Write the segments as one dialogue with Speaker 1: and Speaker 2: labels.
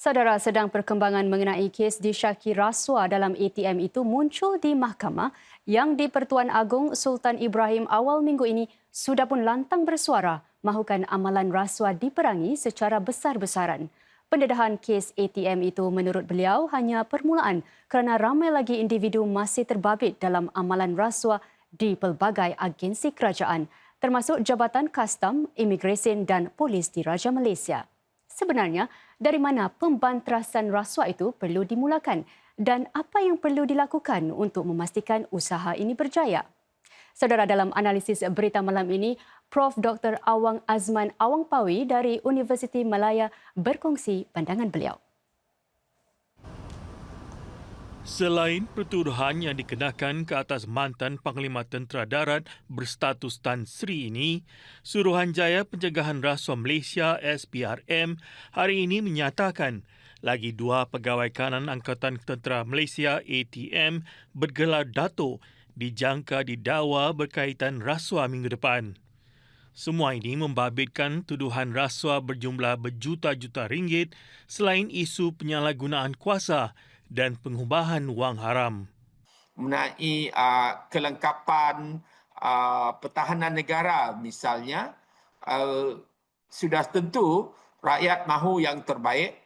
Speaker 1: Saudara sedang perkembangan mengenai kes disyaki rasuah dalam ATM itu muncul di mahkamah yang di Pertuan Agong Sultan Ibrahim awal minggu ini sudah pun lantang bersuara mahukan amalan rasuah diperangi secara besar-besaran. Pendedahan kes ATM itu menurut beliau hanya permulaan kerana ramai lagi individu masih terbabit dalam amalan rasuah di pelbagai agensi kerajaan termasuk Jabatan Kastam, Imigresen dan Polis di Raja Malaysia. Sebenarnya, dari mana pembantrasan rasuah itu perlu dimulakan dan apa yang perlu dilakukan untuk memastikan usaha ini berjaya? Saudara dalam analisis berita malam ini, Prof. Dr. Awang Azman Awang Pawi dari Universiti Malaya berkongsi pandangan beliau.
Speaker 2: Selain pertuduhan yang dikenakan ke atas mantan Panglima Tentera Darat berstatus Tan Sri ini, Suruhanjaya Pencegahan Rasuah Malaysia SPRM hari ini menyatakan lagi dua pegawai kanan Angkatan Tentera Malaysia ATM bergelar Dato dijangka didakwa berkaitan rasuah minggu depan. Semua ini membabitkan tuduhan rasuah berjumlah berjuta-juta ringgit selain isu penyalahgunaan kuasa dan pengubahan wang haram.
Speaker 3: mengenai uh, kelengkapan uh, pertahanan negara misalnya uh, sudah tentu rakyat mahu yang terbaik.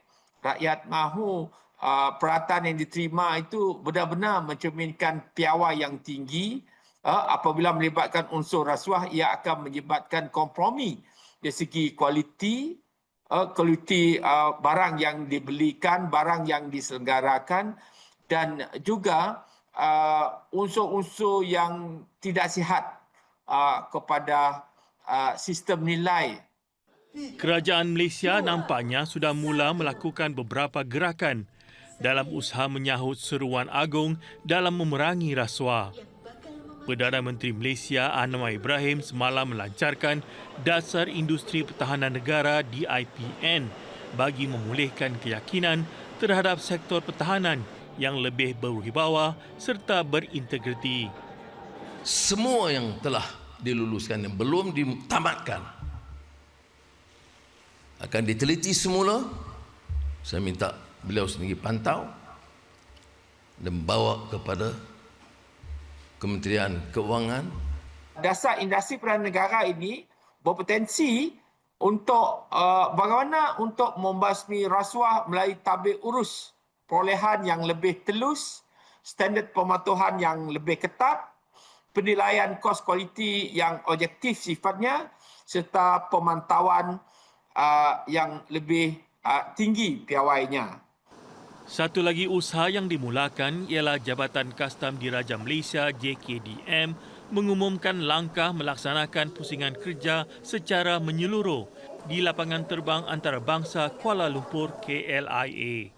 Speaker 3: Rakyat mahu uh, peratan yang diterima itu benar-benar mencerminkan piawai yang tinggi. Uh, apabila melibatkan unsur rasuah ia akan menyebabkan kompromi. Dari segi kualiti uh, kualiti uh, barang yang dibelikan, barang yang diselenggarakan dan juga uh, unsur-unsur yang tidak sihat uh, kepada uh, sistem nilai.
Speaker 2: Kerajaan Malaysia nampaknya sudah mula melakukan beberapa gerakan dalam usaha menyahut seruan agung dalam memerangi rasuah. Perdana Menteri Malaysia Anwar Ibrahim semalam melancarkan Dasar Industri Pertahanan Negara DIPN bagi memulihkan keyakinan terhadap sektor pertahanan yang lebih berwibawa serta berintegriti.
Speaker 4: Semua yang telah diluluskan yang belum ditamatkan akan diteliti semula. Saya minta beliau sendiri pantau dan bawa kepada Kementerian Keuangan.
Speaker 3: Dasar industri peranan negara ini berpotensi untuk uh, bagaimana untuk membasmi rasuah melalui tabir urus perolehan yang lebih telus, standard pematuhan yang lebih ketat, penilaian kos kualiti yang objektif sifatnya serta pemantauan uh, yang lebih uh, tinggi piawainya.
Speaker 2: Satu lagi usaha yang dimulakan ialah Jabatan Kastam Diraja Malaysia JKDM mengumumkan langkah melaksanakan pusingan kerja secara menyeluruh di lapangan terbang antarabangsa Kuala Lumpur KLIA.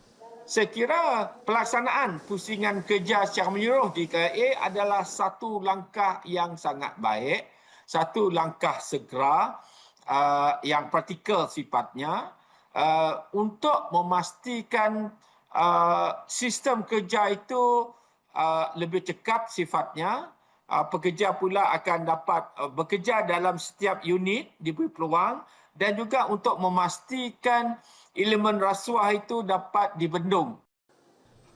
Speaker 3: Saya kira pelaksanaan pusingan kerja secara menyeluruh di KLIA adalah satu langkah yang sangat baik, satu langkah segera uh, yang praktikal sifatnya uh, untuk memastikan uh, sistem kerja itu uh, lebih cekat sifatnya. Uh, pekerja pula akan dapat uh, bekerja dalam setiap unit diberi peluang dan juga untuk memastikan elemen rasuah itu dapat dibendung.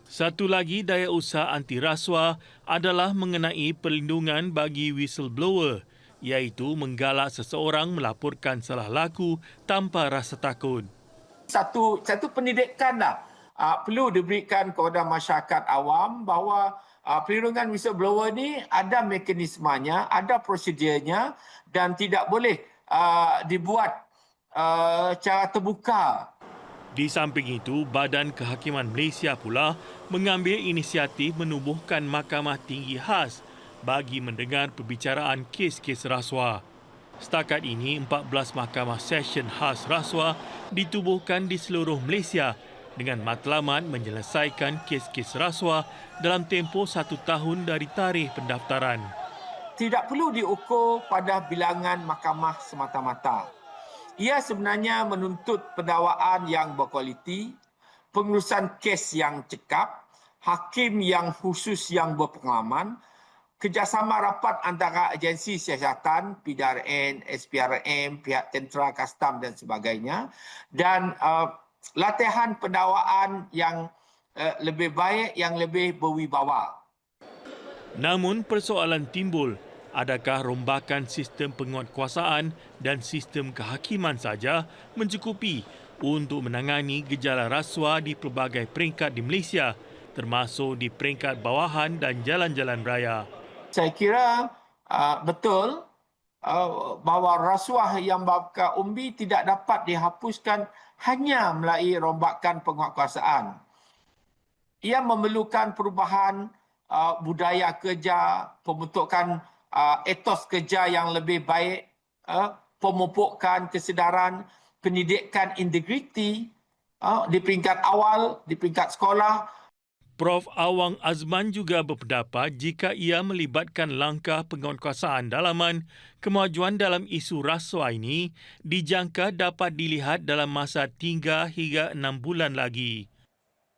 Speaker 2: Satu lagi daya usaha anti rasuah adalah mengenai perlindungan bagi whistleblower iaitu menggalak seseorang melaporkan salah laku tanpa rasa takut.
Speaker 3: Satu satu pendidikan lah uh, perlu diberikan kepada masyarakat awam bahawa uh, perlindungan whistleblower ni ada mekanismenya, ada prosedurnya dan tidak boleh uh, dibuat uh, secara terbuka.
Speaker 2: Di samping itu, Badan Kehakiman Malaysia pula mengambil inisiatif menubuhkan Mahkamah Tinggi Khas bagi mendengar perbicaraan kes-kes rasuah. Setakat ini, 14 Mahkamah Session Khas Rasuah ditubuhkan di seluruh Malaysia dengan matlamat menyelesaikan kes-kes rasuah dalam tempoh satu tahun dari tarikh pendaftaran.
Speaker 3: Tidak perlu diukur pada bilangan mahkamah semata-mata. Ia sebenarnya menuntut pendakwaan yang berkualiti, pengurusan kes yang cekap, hakim yang khusus yang berpengalaman, kerjasama rapat antara agensi siasatan, PDRN, SPRM, pihak tentera, kastam dan sebagainya dan uh, latihan pendakwaan yang uh, lebih baik, yang lebih berwibawa.
Speaker 2: Namun persoalan timbul, adakah rombakan sistem penguatkuasaan dan sistem kehakiman saja mencukupi untuk menangani gejala rasuah di pelbagai peringkat di Malaysia termasuk di peringkat bawahan dan jalan-jalan raya.
Speaker 3: Saya kira uh, betul uh, bahawa rasuah yang babka umbi tidak dapat dihapuskan hanya melalui rombakan penguatkuasaan. Ia memerlukan perubahan uh, budaya kerja, pembentukan uh, etos kerja yang lebih baik, uh, pemupukan kesedaran, pendidikan integriti uh, di peringkat awal, di peringkat sekolah,
Speaker 2: Prof. Awang Azman juga berpendapat jika ia melibatkan langkah penguatkuasaan dalaman, kemajuan dalam isu rasuah ini dijangka dapat dilihat dalam masa 3 hingga 6 bulan lagi.